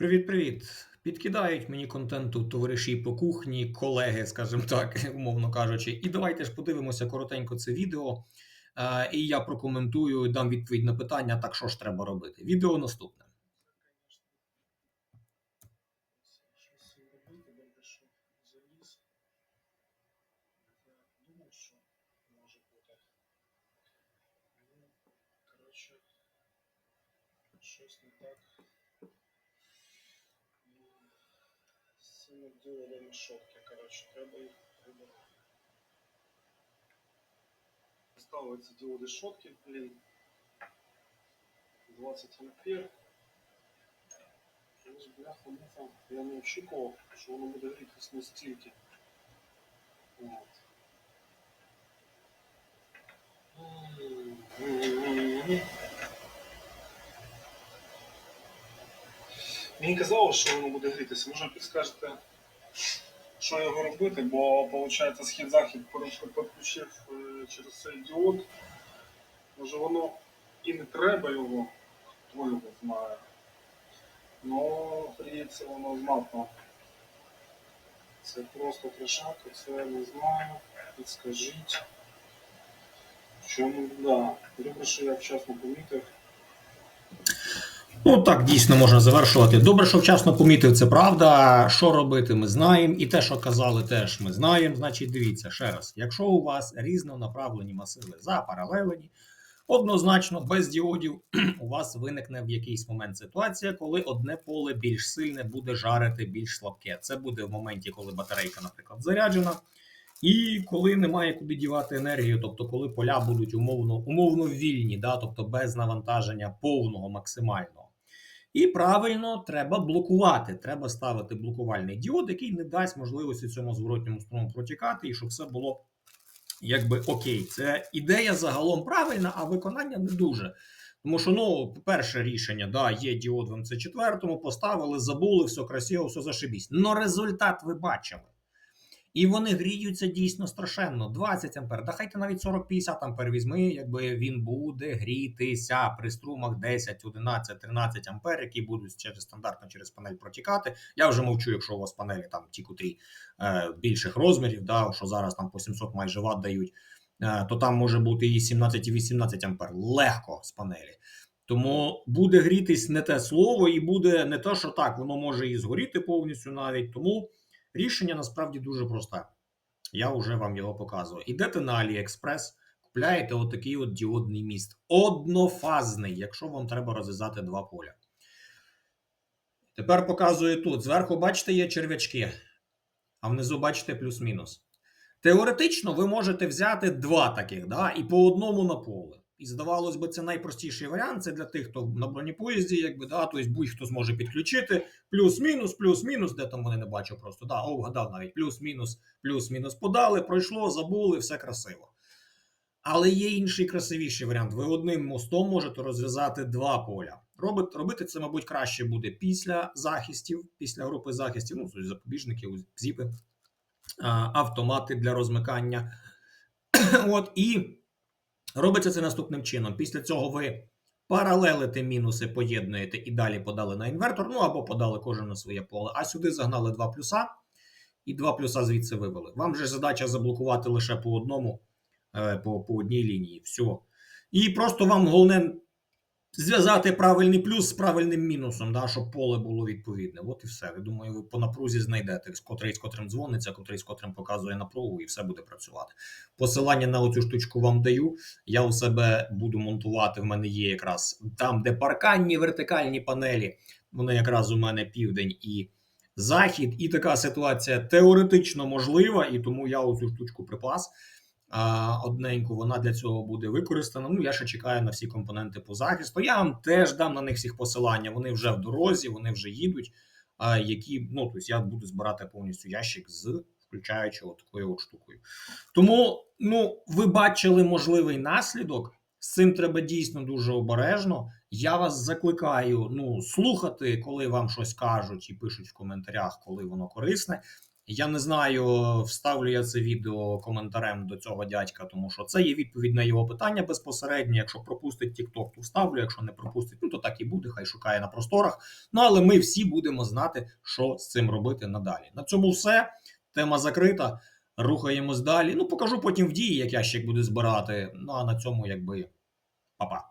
Привіт-привіт. Підкидають мені контенту товариші по кухні, колеги, скажімо так, умовно кажучи. І давайте ж подивимося коротенько це відео. І я прокоментую, дам відповідь на питання, так що ж треба робити. Відео наступне. Щось робити, Бердашов З цими діодами шотки, коротше, треба їх прибирати. Ставили ці діоди шотки, блін. 20 ампер. Ну, бляха муха, я не очікував, що воно буде грітись настільки. От. Мені казали, що воно буде грітися. Може підскажете, що його робити, бо виходить схід-захід підключив е, через цей діод. Може воно і не треба його, хто його знає. Ну, гріється воно знатно. Це просто трешака, це я не знаю. Підскажіть. Чому да. Добре, що я вчасно помітив. Ну так дійсно можна завершувати. Добре, що вчасно помітив, це правда. Що робити, ми знаємо. І те, що казали, теж ми знаємо. Значить, дивіться ще раз: якщо у вас різнонаправлені масиви запаралелені, однозначно без діодів у вас виникне в якийсь момент ситуація, коли одне поле більш сильне буде жарити більш слабке. Це буде в моменті, коли батарейка, наприклад, заряджена. І коли немає куди дівати енергію, тобто коли поля будуть умовно умовно вільні, да, тобто без навантаження повного максимального. І правильно треба блокувати. Треба ставити блокувальний діод, який не дасть можливості цьому зворотньому струму протікати, і щоб все було якби окей. Це ідея загалом правильна, а виконання не дуже. Тому що, ну, перше рішення, да, є діод в МЦ4, поставили, забули, все красиво, все зашибісь. Но результат ви бачили. І вони гріються дійсно страшенно. 20 ампер, да хайте навіть 40-50 ампер візьми, якби він буде грітися при струмах 10, 11, 13 ампер, які будуть через стандартно через панель протікати. Я вже мовчу, якщо у вас панелі там ті, котрі е, більших розмірів, да, що зараз там по 700 майже ватт дають, е, то там може бути і 17, і 18 ампер. Легко з панелі. Тому буде грітись не те слово, і буде не те, що так, воно може і згоріти повністю навіть. Тому. Рішення насправді дуже просте. Я вже вам його показував. Ідете на AliExpress, купляєте отакий от діодний міст. Однофазний, якщо вам треба розв'язати два поля. Тепер показую тут. Зверху, бачите, є черв'ячки, а внизу бачите плюс-мінус. Теоретично ви можете взяти два таких, да, і по одному на поле. І здавалось би, це найпростіший варіант. Це для тих, хто на бронепоїзді, якби да, тобто будь-хто зможе підключити. Плюс-мінус, плюс-мінус, де там вони не бачу просто. Да, о, вгадав навіть плюс-мінус, плюс-мінус подали, пройшло, забули, все красиво. Але є інший красивіший варіант. Ви одним мостом можете розв'язати два поля. Робити, робити це, мабуть, краще буде після захистів, після групи захистів, ну, тобто запобіжники, зіпи, автомати для розмикання. От, і Робиться це наступним чином. Після цього ви паралелите мінуси, поєднуєте і далі подали на інвертор, ну або подали кожен на своє поле. А сюди загнали два плюса, і два плюса звідси вивели. Вам же задача заблокувати лише по одному, е, по, по одній лінії. Все. І просто вам головне зв'язати правильний плюс з правильним мінусом, да, щоб поле було відповідне. От і все. Я думаю, ви по напрузі знайдете, котрий з котрим дзвониться, котрий з котрим показує напругу, і все буде працювати. Посилання на оцю штучку вам даю. Я у себе буду монтувати. В мене є якраз там, де парканні вертикальні панелі. Вони якраз у мене південь і. Захід, і така ситуація теоретично можлива, і тому я оцю штучку припас одненьку. Вона для цього буде використана. Ну, я ще чекаю на всі компоненти по захисту. Я вам теж дам на них всіх посилання. Вони вже в дорозі, вони вже їдуть. Які, ну, тобто я буду збирати повністю ящик з включаючи такою от штукою. Тому, ну, ви бачили можливий наслідок. З цим треба дійсно дуже обережно. Я вас закликаю ну, слухати, коли вам щось кажуть і пишуть в коментарях, коли воно корисне. Я не знаю, вставлю я це відео коментарем до цього дядька, тому що це є відповідь на його питання безпосередньо. Якщо пропустить TikTok, то вставлю. Якщо не пропустить, ну то так і буде, хай шукає на просторах. Ну але ми всі будемо знати, що з цим робити надалі. На цьому все. Тема закрита. Рухаємось далі. Ну, покажу потім в дії, як ящик буде збирати. Ну а на цьому, якби, па-па.